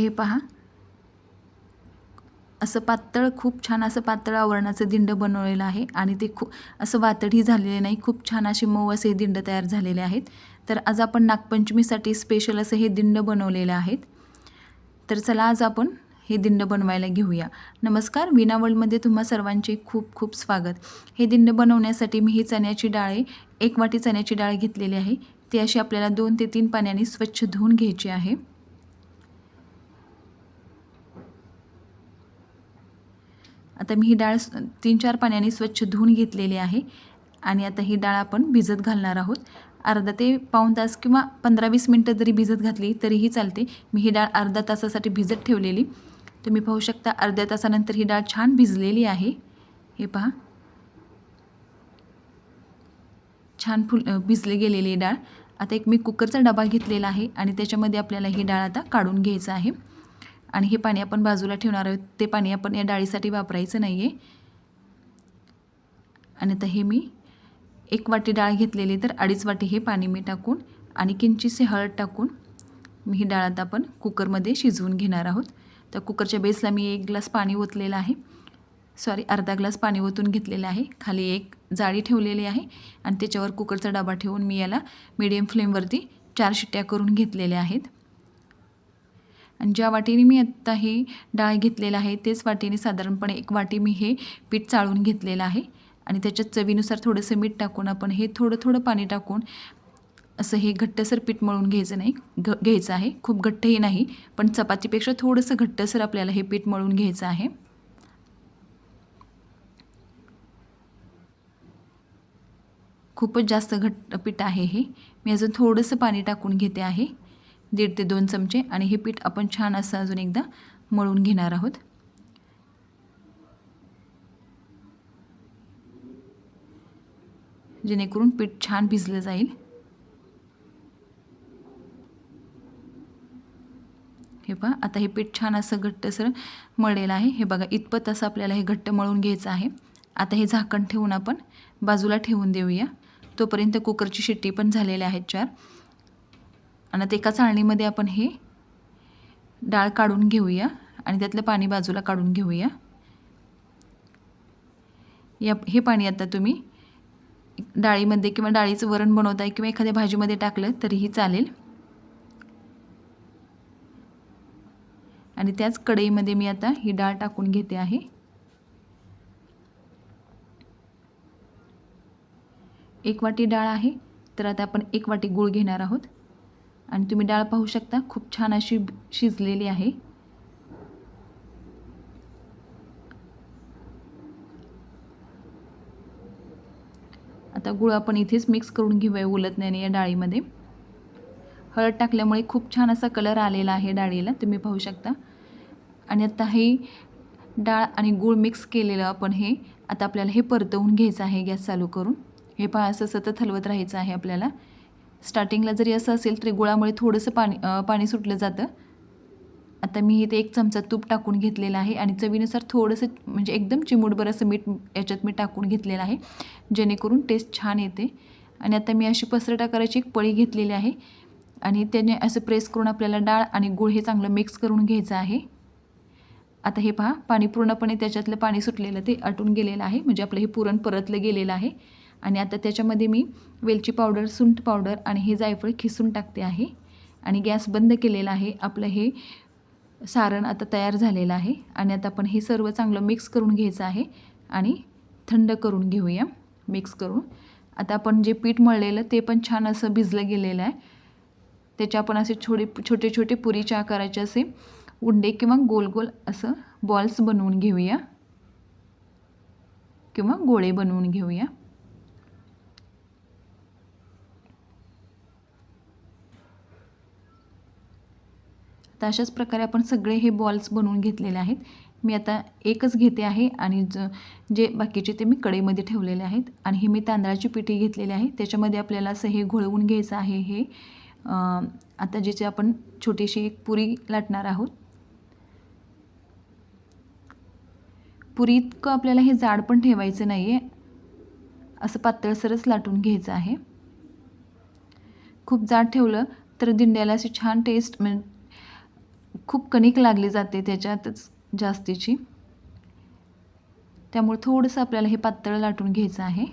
हे पहा. असं पातळ खूप छान असं पातळ आवरणाचं दिंड बनवलेलं आहे आणि ते खूप असं वातडी झालेले नाही खूप छान असे मऊ असे दिंड तयार झालेले आहेत. तर आज आपण नागपंचमीसाठी स्पेशल असं हे दिंड बनवलेले आहेत. तर चला आज आपण हे दिंड बनवायला घेऊया. नमस्कार विना वर्ल्डमध्ये तुम्हा सर्वांचे खूप खूप स्वागत. हे दिंड बनवण्यासाठी मी ही चण्याची डाळ आहे एक वाटी चण्याची डाळ घेतलेली आहे. ती अशी आपल्याला दोन ते तीन पाण्याने स्वच्छ धुवून घ्यायची आहे. आता मी ही डाळ तीन चार पाण्याने स्वच्छ धुवून घेतलेली आहे. आणि आता ही डाळ आपण भिजत घालणार आहोत. अर्धा ते पाऊण तास किंवा पंधरा वीस मिनटं जरी भिजत घातली तरीही चालते. मी ही डाळ अर्धा तासासाठी भिजत ठेवलेली. तुम्ही पाहू शकता अर्ध्या तासानंतर ही डाळ छान भिजलेली आहे. हे पहा. छान फुल भिजले भिजली गेलेली डाळ. आता एक मी कुकरचा डबा घेतलेला आहे आणि त्याच्यामध्ये आपल्याला ही डाळ आता काढून घ्यायचं आहे. आणि हे पाणी आपण बाजूला ठेवणार आहोत. ते पाणी आपण या डाळीसाठी वापरायचं नाही आहे आणि आता हे मी एक वाटी डाळ घेतलेली तर अडीच वाटी हे पाणी मी टाकून आणि किंचितसे हळद टाकून मी ही डाळ आता आपण कुकरमध्ये शिजवून घेणार आहोत. तर कुकरच्या बेसला मी एक ग्लास पाणी ओतलेलं आहे. सॉरी अर्धा ग्लास पाणी ओतून घेतलेलं आहे. खाली एक जाळी ठेवलेली आहे आणि त्याच्यावर कुकरचा डबा ठेवून मी याला मीडियम फ्लेमवरती चार शिट्ट्या करून घेतलेल्या आहेत. आणि ज्या वाटीने मी आत्ता हे डाळ घेतलेलं आहे तेच वाटीने साधारणपणे एक वाटी मी हे पीठ चाळून घेतलेलं आहे. आणि त्याच्यात चवीनुसार थोडंसं मीठ टाकून आपण हे थोडं थोडं पाणी टाकून असं हे घट्टसर पीठ मळून घ्यायचं नाही घ घ्यायचं आहे. खूप घट्टही नाही पण चपातीपेक्षा थोडंसं घट्टसर आपल्याला हे पीठ मळून घ्यायचं आहे. खूपच जास्त घट्ट पीठ आहे हे. मी अजून थोडंसं पाणी टाकून घेते आहे. दीड ते दोन चमचे आणि हे पीठ आपण छान असं अजून एकदा मळून घेणार आहोत. जेणेकरून पीठ छान भिजलं जाईल. हे पहा आता हे पीठ छान असं घट्टसर मळलेलं आहे. हे बघा इतपत असं आपल्याला हे घट्ट मळून घ्यायचं आहे. आता हे झाकण ठेवून आपण बाजूला ठेवून देऊया. तोपर्यंत कुकरची शिट्टी पण झालेल्या आहेत चार. आणि आता एका चाळणीमध्ये आपण हे डाळ काढून घेऊया आणि त्यातलं पाणी बाजूला काढून घेऊया. या हे पाणी आता तुम्ही डाळीमध्ये किंवा डाळीचं वरण बनवताय किंवा एखाद्या भाजीमध्ये टाकलं तरीही चालेल. आणि त्याच कढईमध्ये मी आता ही डाळ टाकून घेते आहे. एक वाटी डाळ आहे तर आता आपण एक वाटी गूळ घेणार आहोत. आणि तुम्ही डाळ पाहू शकता खूप छान अशी शिजलेली आहे. आता गुळ आपण इथेच मिक्स करून घेऊया उलटण्याने या डाळीमध्ये. हळद टाकल्यामुळे खूप छान असा कलर आलेला आहे डाळीला तुम्ही पाहू शकता. आणि आता हे डाळ आणि गूळ मिक्स केलेलं आपण हे आता आपल्याला हे परतवून घ्यायचं आहे गॅस चालू करून. हे पहा असं सतत हलवत राहायचं आहे आपल्याला. स्टार्टिंगला जरी असं असेल तरी गुळामुळे थोडंसं पाणी पाणी सुटलं जातं. आता मी इथे एक चमचा तूप टाकून घेतलेला आहे आणि चवीनुसार थोडंसं म्हणजे एकदम चिमूटभर असं मीठ याच्यात मी टाकून घेतलेलं आहे जेणेकरून टेस्ट छान येते. आणि आता मी अशी पसरटा करायची एक पळी घेतलेली आहे आणि त्याने असं प्रेस करून आपल्याला डाळ आणि गूळ हे चांगलं मिक्स करून घ्यायचं आहे. आता हे पहा पाणी पूर्णपणे त्याच्यातलं पाणी सुटलेलं ते आटून गेलेलं आहे म्हणजे आपलं हे पुरण परतलं गेलेलं आहे. आणि आता त्याच्यामध्ये मी वेलची पावडर सुंठ पावडर आणि हे जायफळ खिसून टाकते आहे. आणि गॅस बंद केलेला आहे. आपलं हे सारण आता तयार झालेलं आहे. आणि आता आपण हे सर्व चांगलं मिक्स करून घ्यायचं आहे. आणि थंड करून घेऊया मिक्स करून. आता आपण जे पीठ मळलेलं ते पण छान असं भिजलं गेलेलं आहे. त्याचे आपण असे छोटे छोटे छोटे पुरीच्या आकाराचे असे उंडे किंवा गोल गोल असं बॉल्स बनवून घेऊया. किंवा गोळे बनवून घेऊया. तर अशाच प्रकारे आपण सगळे हे बॉल्स बनवून घेतलेले आहेत. मी आता एकच घेते आहे आणि ज जे बाकीचे ते मी कढईमध्ये ठेवलेले आहेत. आणि हे मी तांदळाची पिठी घेतलेली आहे. त्याच्यामध्ये आपल्याला असं हे घोळवून घ्यायचं आहे हे. आता ज्याची आपण छोटीशी एक पुरी लाटणार आहोत. पुरी इतकं आपल्याला हे जाड पण ठेवायचं नाही आहे असं पातळसरच लाटून घ्यायचं आहे. खूप जाड ठेवलं तर दिंड्याला अशी छान टेस्ट म्हणजे खूप कणिक लागली जाते त्याच्यातच जास्तीची. त्यामुळे थोडंसं आपल्याला हे पातळ लाटून घ्यायचं आहे.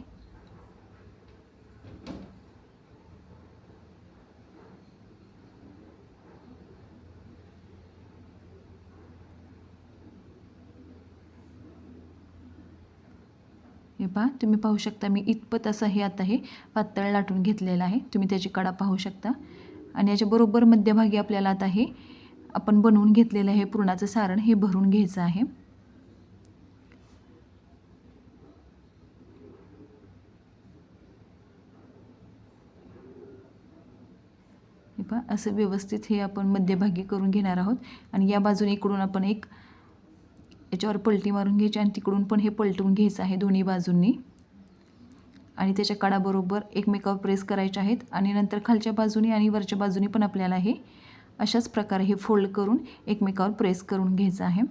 हे पहा तुम्ही पाहू शकता मी इतपत असं हे आता हे पातळ लाटून घेतलेलं आहे. तुम्ही त्याची कडा पाहू शकता. आणि याच्या बरोबर मध्यभागी आपल्याला आता हे आपण बनवून घेतलेलं हे पुरणाचं सारण हे भरून घ्यायचं आहे. असं व्यवस्थित हे आपण मध्यभागी करून घेणार आहोत. आणि या बाजूने इकडून आपण एक याच्यावर पलटी मारून घ्यायची आणि तिकडून पण हे पलटून घ्यायचं आहे दोन्ही बाजूंनी. आणि त्याच्या कडाबरोबर एकमेकावर प्रेस करायचे आहेत. आणि नंतर खालच्या बाजूनी आणि वरच्या बाजूनी पण आपल्याला हे अशाच प्रकारे हे फोल्ड करून एकमेकावर प्रेस करून घ्यायचं आहे.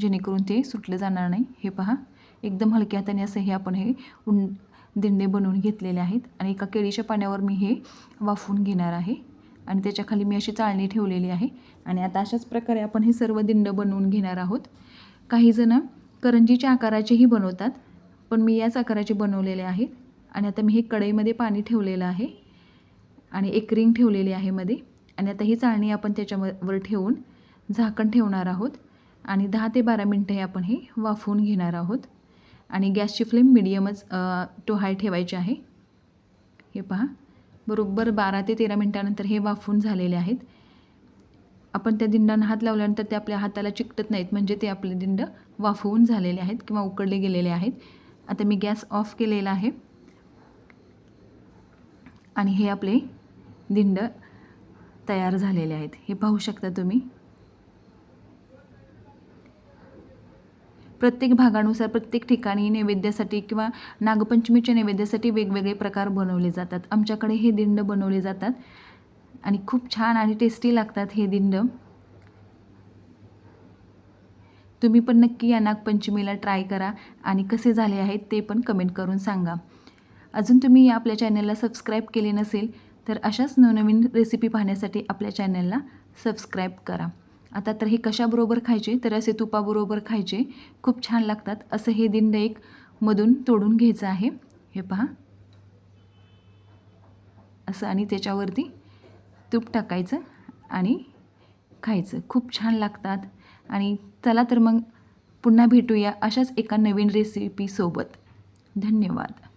जेणेकरून ते सुटले जाणार नाही. हे पहा. एकदम हलक्या हाताने असं हे आपण हे उं दिंडे बनवून घेतलेले आहेत. आणि एका केळीच्या पाण्यावर मी हे वाफवून घेणार आहे. आणि त्याच्याखाली मी अशी चाळणी ठेवलेली आहे. आणि आता अशाच प्रकारे आपण हे सर्व दिंड बनवून घेणार आहोत. काहीजणं करंजीच्या आकाराचेही बनवतात पण मी याच आकाराचे बनवलेले आहेत. आणि आता मी हे कढईमध्ये पाणी ठेवलेलं आहे. आणि एक रिंग ठेवलेली आहे मध्ये. आणि आता ही चाळणी आपण त्याच्यावर ठेवून झाकण ठेवणार आहोत. आणि दहा ते बारा मिनटं हे आपण हे वाफवून घेणार आहोत. आणि गॅसची फ्लेम मिडियमच टू हाय ठेवायची आहे. हे पहा. बरोबर बारा ते तेरा मिनटानंतर हे वाफवून झालेले आहेत. आपण त्या दिंडांना हात लावल्यानंतर ते आपल्या हाताला चिकटत नाहीत. म्हणजे ते आपले दिंड वाफवून झालेले आहेत किंवा उकडले गेलेले आहेत. आता मी गॅस ऑफ केलेला आहे. आणि हे आपले दिंड तयार झालेले आहेत. हे पाहू शकता तुम्ही. प्रत्येक भागानुसार प्रत्येक ठिकाणी नैवेद्यासाठी किंवा नागपंचमीच्या नैवेद्यासाठी वेगवेगळे प्रकार बनवले जातात. आमच्याकडे हे दिंड बनवले जातात. आणि खूप छान आणि टेस्टी लागतात हे दिंड. तुम्ही पण नक्की या नागपंचमीला ट्राय करा आणि कसे झाले आहेत ते पण कमेंट करून सांगा. अजून तुम्ही या आपल्या चॅनलला सबस्क्राईब केले नसेल तर अशाच नवनवीन रेसिपी पाहण्यासाठी आपल्या चॅनलला सबस्क्राईब करा. आता तर हे कशाबरोबर खायचे? तर असे तुपाबरोबर खायचे. खूप छान लागतात. असं हे दिंड एक मधून तोडून घ्यायचं आहे. हे पहा. असं आणि त्याच्यावरती तूप टाकायचं आणि खायचं. खूप छान लागतात. आणि चला तर मग पुन्हा भेटूया अशाच एका नवीन रेसिपीसोबत धन्यवाद.